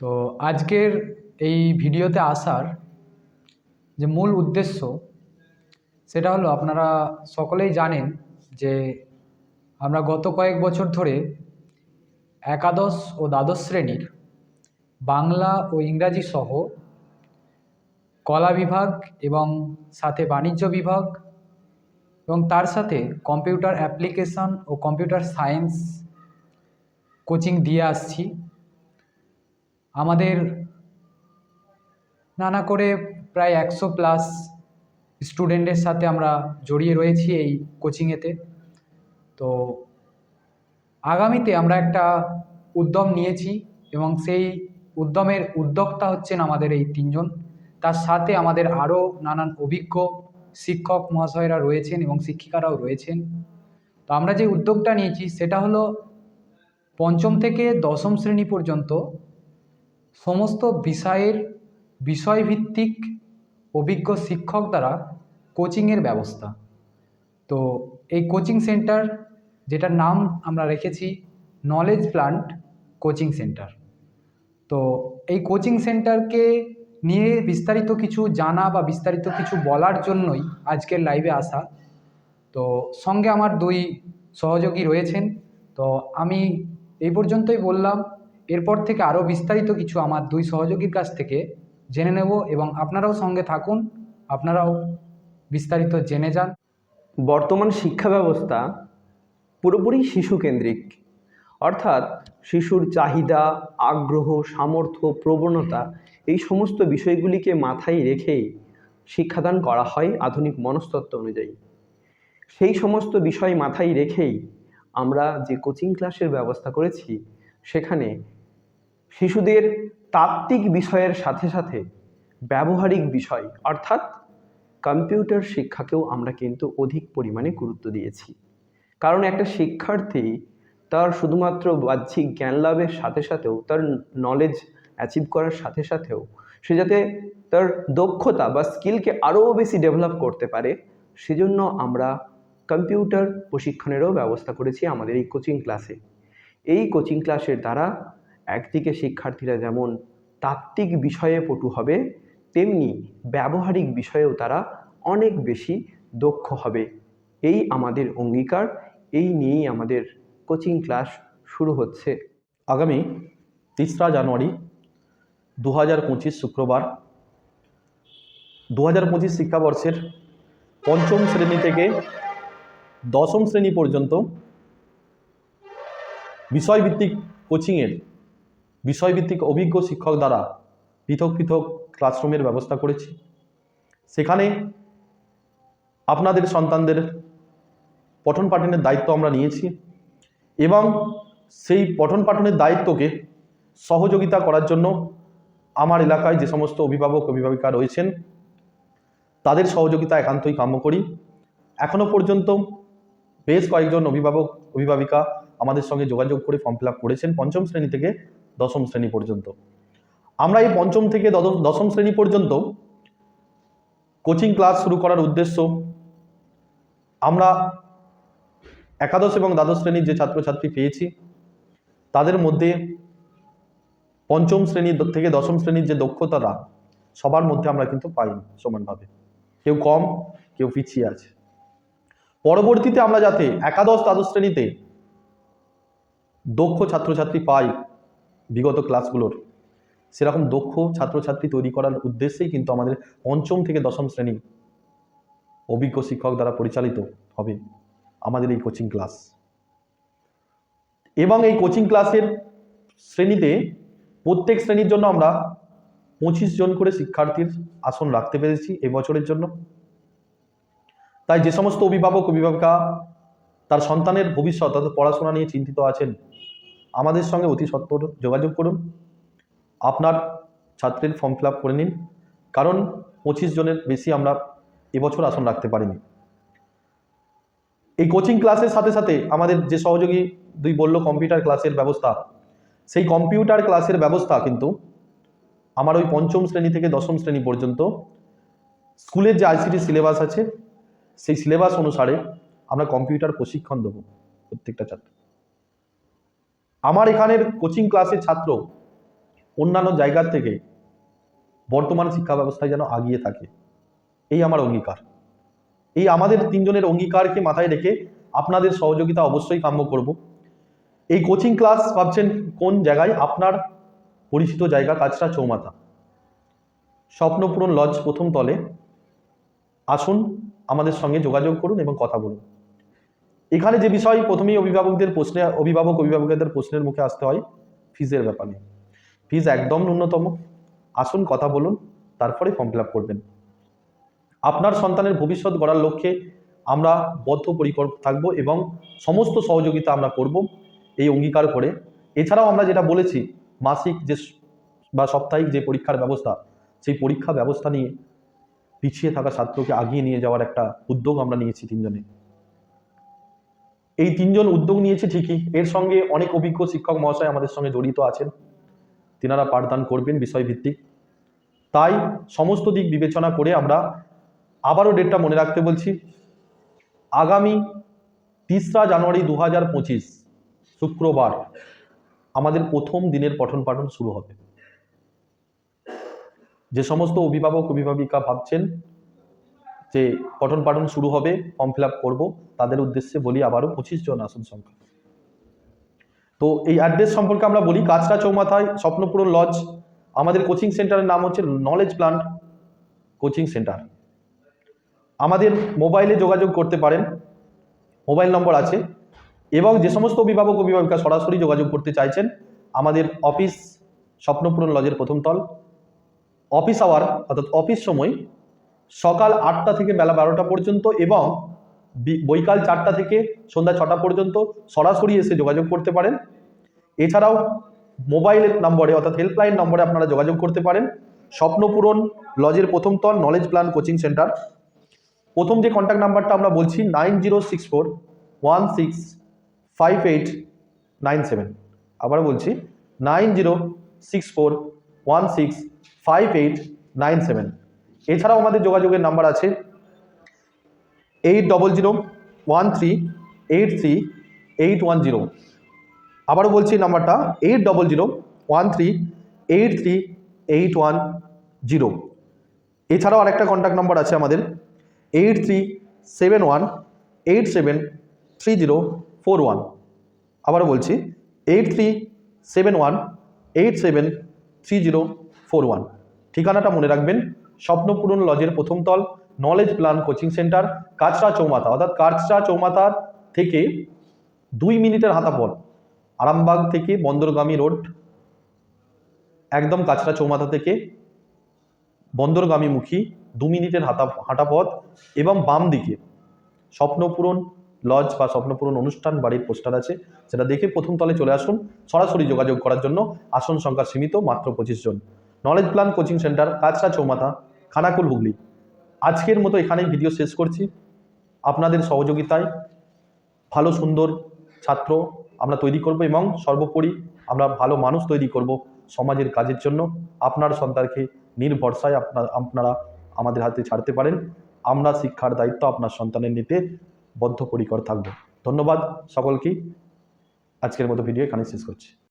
তো আজকের এই ভিডিওতে আসার যে মূল উদ্দেশ্য, সেটা হলো আপনারা সকলেই জানেন যে আমরা গত কয়েক বছর ধরে একাদশ ও দ্বাদশ শ্রেণির বাংলা ও ইংরাজি সহ কলা বিভাগ এবং সাথে বাণিজ্য বিভাগ এবং তার সাথে কম্পিউটার অ্যাপ্লিকেশন ও কম্পিউটার সায়েন্স কোচিং দিয়ে আসছি। আমাদের নানা করে প্রায় একশো প্লাস স্টুডেন্টের সাথে আমরা জড়িয়ে রয়েছি এই কোচিংয়েতে তো আগামীতে আমরা একটা উদ্যম নিয়েছি এবং সেই উদ্যমের উদ্যোক্তা হচ্ছেন আমাদের এই তিনজন। তার সাথে আমাদের আরও নানান অভিজ্ঞ শিক্ষক মহাশয়রা রয়েছেন এবং শিক্ষিকারাও রয়েছেন। তো আমরা যে উদ্যোগটা নিয়েছি সেটা হলো পঞ্চম থেকে দশম শ্রেণি পর্যন্ত সমস্ত বিষয়ের বিষয়ভিত্তিক অভিজ্ঞ শিক্ষক দ্বারা কোচিংয়ের ব্যবস্থা। তো এই কোচিং সেন্টার, যেটার নাম আমরা রেখেছি নলেজ প্লান্ট কোচিং সেন্টার। তো এই কোচিং সেন্টারকে নিয়ে বিস্তারিত কিছু জানা বা বিস্তারিত কিছু বলার জন্যই আজকের লাইভে আসা। তো সঙ্গে আমার দুই সহযোগী রয়েছেন। তো আমি এই পর্যন্তই বললাম। এরপর থেকে আরও বিস্তারিত কিছু আমার দুই সহযোগীর কাছ থেকে জেনে নেব এবং আপনারাও সঙ্গে থাকুন, আপনারাও বিস্তারিত জেনে যান। বর্তমান শিক্ষা ব্যবস্থা পুরোপুরি শিশুকেন্দ্রিক অর্থাৎ শিশুর চাহিদা, আগ্রহ, সামর্থ্য, প্রবণতা এই সমস্ত বিষয়গুলিকে মাথায় রেখেই শিক্ষাদান করা হয় আধুনিক মনস্তত্ত্ব অনুযায়ী। সেই সমস্ত বিষয় মাথায় রেখেই আমরা যে কোচিং ক্লাসের ব্যবস্থা করেছি, সেখানে শিশুদের তাত্ত্বিক বিষয়ের সাথে সাথে ব্যবহারিক বিষয়, অর্থাৎ কম্পিউটার শিক্ষাকেও আমরা কিন্তু অধিক পরিমাণে গুরুত্ব দিয়েছি। কারণ একটা শিক্ষার্থী তার শুধুমাত্র বাহ্যিক জ্ঞান লাভের সাথে সাথেও, তার নলেজ অ্যাচিভ করার সাথে সাথেও, সে যাতে তার দক্ষতা বা স্কিলকে আরও বেশি ডেভেলপ করতে পারে, সেজন্য আমরা কম্পিউটার প্রশিক্ষণেরও ব্যবস্থা করেছি আমাদের এই কোচিং ক্লাসে এই কোচিং ক্লাসের দ্বারা একদিকে শিক্ষার্থীরা যেমন তাত্ত্বিক বিষয়ে পটু হবে, তেমনি ব্যবহারিক বিষয়েও তারা অনেক বেশি দক্ষ হবে। এই আমাদের অঙ্গীকার, এই নিয়েই আমাদের কোচিং ক্লাস শুরু হচ্ছে। আগামী তেসরা জানুয়ারি দু হাজার পঁচিশ শুক্রবার দু হাজার পঁচিশ শিক্ষাবর্ষের পঞ্চম শ্রেণি থেকে দশম শ্রেণি পর্যন্ত বিষয়ভিত্তিক কোচিংয়ের বিষয়ভিত্তিক অভিজ্ঞ শিক্ষক দ্বারা পৃথক পৃথক ক্লাসরুমের ব্যবস্থা করেছি। সেখানে আপনাদের সন্তানদের পঠন পাঠনের দায়িত্ব আমরা নিয়েছি এবং সেই পঠন পাঠনের দায়িত্বকে সহযোগিতা করার জন্য আমার এলাকায় যে সমস্ত অভিভাবক, অভিভাবিকা রয়েছেন, তাদের সহযোগিতা একান্তই কাম্য করি। এখনও পর্যন্ত বেশ কয়েকজন অভিভাবক, অভিভাবিকা আমাদের সঙ্গে যোগাযোগ করে ফর্ম ফিল করেছেন পঞ্চম শ্রেণি থেকে। দশম শ্রেণি পর্যন্ত। আমরা এই পঞ্চম থেকে দশম শ্রেণি পর্যন্ত কোচিং ক্লাস শুরু করার উদ্দেশ্য, আমরা একাদশ এবং দ্বাদশ শ্রেণির যে ছাত্রছাত্রী পেয়েছি, তাদের মধ্যে পঞ্চম শ্রেণি থেকে দশম শ্রেণির যে দক্ষতাটা সবার মধ্যে আমরা কিন্তু পাইনি সমানভাবে। কেউ কম, কেউ পিছিয়ে আছে। পরবর্তীতে আমরা যাতে একাদশ, দ্বাদশ শ্রেণীতে দক্ষ ছাত্রছাত্রী পাই বিগত ক্লাসগুলোর। সেরকম দক্ষ ছাত্রছাত্রী তৈরি করার উদ্দেশ্যেই কিন্তু আমাদের পঞ্চম থেকে দশম শ্রেণি অভিজ্ঞ শিক্ষক দ্বারা পরিচালিত হবে আমাদের এই কোচিং ক্লাস এবং এই কোচিং ক্লাসের শ্রেণীতে প্রত্যেক শ্রেণির জন্য আমরা পঁচিশ জন করে শিক্ষার্থীর আসন রাখতে পেরেছি এবছরের জন্য। তাই যে সমস্ত অভিভাবক, অভিভাবিকা, তার সন্তানের ভবিষ্যৎ অর্থাৎ পড়াশোনা নিয়ে চিন্তিত আছেন আমাদের সঙ্গে অতি সত্বর যোগাযোগ করুন। আপনার ছাত্রের ফর্ম ফিল করে নিন। কারণ পঁচিশ জনের বেশি আমরা এবছর আসন রাখতে পারিনি। এই কোচিং ক্লাসের সাথে সাথে আমাদের যে সহযোগী দুই বলল কম্পিউটার ক্লাসের ব্যবস্থা, সেই কম্পিউটার ক্লাসের ব্যবস্থা কিন্তু আমার ওই পঞ্চম শ্রেণি থেকে দশম শ্রেণি পর্যন্ত স্কুলের যে আইসিটি সিলেবাস আছে, সেই সিলেবাস অনুসারে আমরা কম্পিউটার প্রশিক্ষণ দেবো প্রত্যেকটা ছাত্র। আমার এখানের কোচিং ক্লাসের ছাত্র অন্যান্য জায়গার থেকে বর্তমান শিক্ষা ব্যবস্থায় যেন আগিয়ে থাকে। এই আমার অঙ্গীকার। এই আমাদের তিনজনের অঙ্গীকারকে মাথায় রেখে আপনাদের সহযোগিতা অবশ্যই কাম্য করব। এই কোচিং ক্লাস ভাবছেন কোন জায়গায়? আপনার পরিচিত জায়গা কাছড়া চৌমাথা। স্বপ্নপূরণ লজ প্রথম তলে। আসুন আমাদের সঙ্গে যোগাযোগ করুন এবং কথা বলুন। এখানে যে বিষয় প্রথমেই অভিভাবকদের প্রশ্নে, অভিভাবক, অভিভাবকদের প্রশ্নের মুখে আসতে হয়, ফিজের ব্যাপারে ফিজ একদম ন্যূনতম। আসুন কথা বলুন, তারপরে ফর্ম ফিল করবেন। আপনার সন্তানের ভবিষ্যৎ গড়ার লক্ষ্যে আমরা বদ্ধপরিকর থাকব এবং সমস্ত সহযোগিতা আমরা করব এই অঙ্গীকার করে। এছাড়াও আমরা যেটা বলেছি, মাসিক যে বা সাপ্তাহিক যে পরীক্ষার ব্যবস্থা, সেই পরীক্ষা ব্যবস্থা নিয়ে পিছিয়ে থাকা ছাত্রকে আগিয়ে নিয়ে যাওয়ার একটা উদ্যোগ আমরা নিয়েছি তিনজনে। এই তিনজন উদ্যোগ নিয়েছে ঠিকই। এর সঙ্গে অনেক অভিজ্ঞ শিক্ষক মহাশয় আমাদের সঙ্গে জড়িত আছেন। তিনারা পাঠদান করবেন বিষয়ভিত্তিক। তাই সমস্ত দিক বিবেচনা করে আমরা আবারও ডেটটা মনে রাখতে বলছি। আগামী তিসরা জানুয়ারি দু হাজার পঁচিশ, শুক্রবার আমাদের প্রথম দিনের পঠন পাঠন শুরু হবে। যে সমস্ত অভিভাবক, অভিভাবিকা ভাবছেন যে পঠন পাঠন শুরু হবে ফর্ম ফিল আপ করব। তাদের উদ্দেশ্যে বলি আবারও পঁচিশ জন আসন সংখ্যা। তো এই অ্যাড্রেস সম্পর্কে আমরা বলি কাছড়া চৌমাথায় স্বপ্নপূরণ লজ আমাদের কোচিং সেন্টারের নাম হচ্ছে নলেজ প্লান্ট কোচিং সেন্টার আমাদের মোবাইলে যোগাযোগ করতে পারেন। মোবাইল নম্বর আছে। এবং যে সমস্ত অভিভাবক অভিভাবিকা সরাসরি যোগাযোগ করতে চাইছেন, আমাদের অফিস স্বপ্নপূরণ লজের প্রথম তল। অফিস আওয়ার অর্থাৎ অফিস সময় সকাল আটটা থেকে বেলা বারোটা পর্যন্ত এবং বৈকাল চারটা থেকে সন্ধ্যা ছটা পর্যন্ত সরাসরি এসে যোগাযোগ করতে পারেন। এছাড়াও মোবাইলের নম্বরে অর্থাৎ হেল্পলাইন নম্বরে আপনারা যোগাযোগ করতে পারেন। স্বপ্নপূরণ লজের প্রথম তল নলেজ প্ল্যান কোচিং সেন্টার প্রথম যে কন্ট্যাক্ট নাম্বারটা আমরা বলছি, nine zero six four one six five eight nine seven. আবার বলছি, nine zero six four one six five eight nine seven. এছাড়াও আমাদের যোগাযোগের নাম্বার আছে eight double zero one three eight three eight one zero. আবারও বলছি নাম্বারটা, eight double zero one three eight three eight one zero. এছাড়াও আরেকটা contact number আছে আমাদের, eight three seven one eight seven three zero four one. আবারও বলছি, eight three seven one eight seven three zero four one. ঠিকানাটা মনে রাখবেন স্বপ্নপূরণ লজের প্রথম তল knowledge plan coaching centre Kachhara চৌমাথা। অর্থাৎ কাছড়া চৌমাথার থেকে দুই মিনিটের হাঁটা পথ, আরামবাগ থেকে বন্দরগামী রোড একদম কাছড়া চৌমাথা থেকে বন্দরগামীমুখী দু মিনিটের হাঁটা হাঁটা পথ এবং বাম দিকে স্বপ্নপূরণ লজ বা স্বপ্নপূরণ অনুষ্ঠান বাড়ির পোস্টার আছে, সেটা দেখে প্রথম তলে চলে আসুন। সরাসরি যোগাযোগ করার জন্য আসন সংখ্যা সীমিত, মাত্র পঁচিশ জন। Knowledge plan coaching centre Kachhra চৌমাথা। খানাকুল হুগলি। আজকের মতো এখানেই ভিডিও শেষ করছি। আপনাদের সহযোগিতায় ভালো, সুন্দর ছাত্র আমরা তৈরি করব এবং সর্বোপরি আমরা ভালো মানুষ তৈরি করব সমাজের কাজের জন্য। আপনার সন্তানকে নির্ভরসায় আপনার আপনারা আমাদের হাতে ছাড়তে পারেন। আমরা শিক্ষার দায়িত্ব আপনার সন্তানের নিতে বদ্ধপরিকর থাকব। ধন্যবাদ সকলকেই আজকের মতো ভিডিও এখানে শেষ করছি।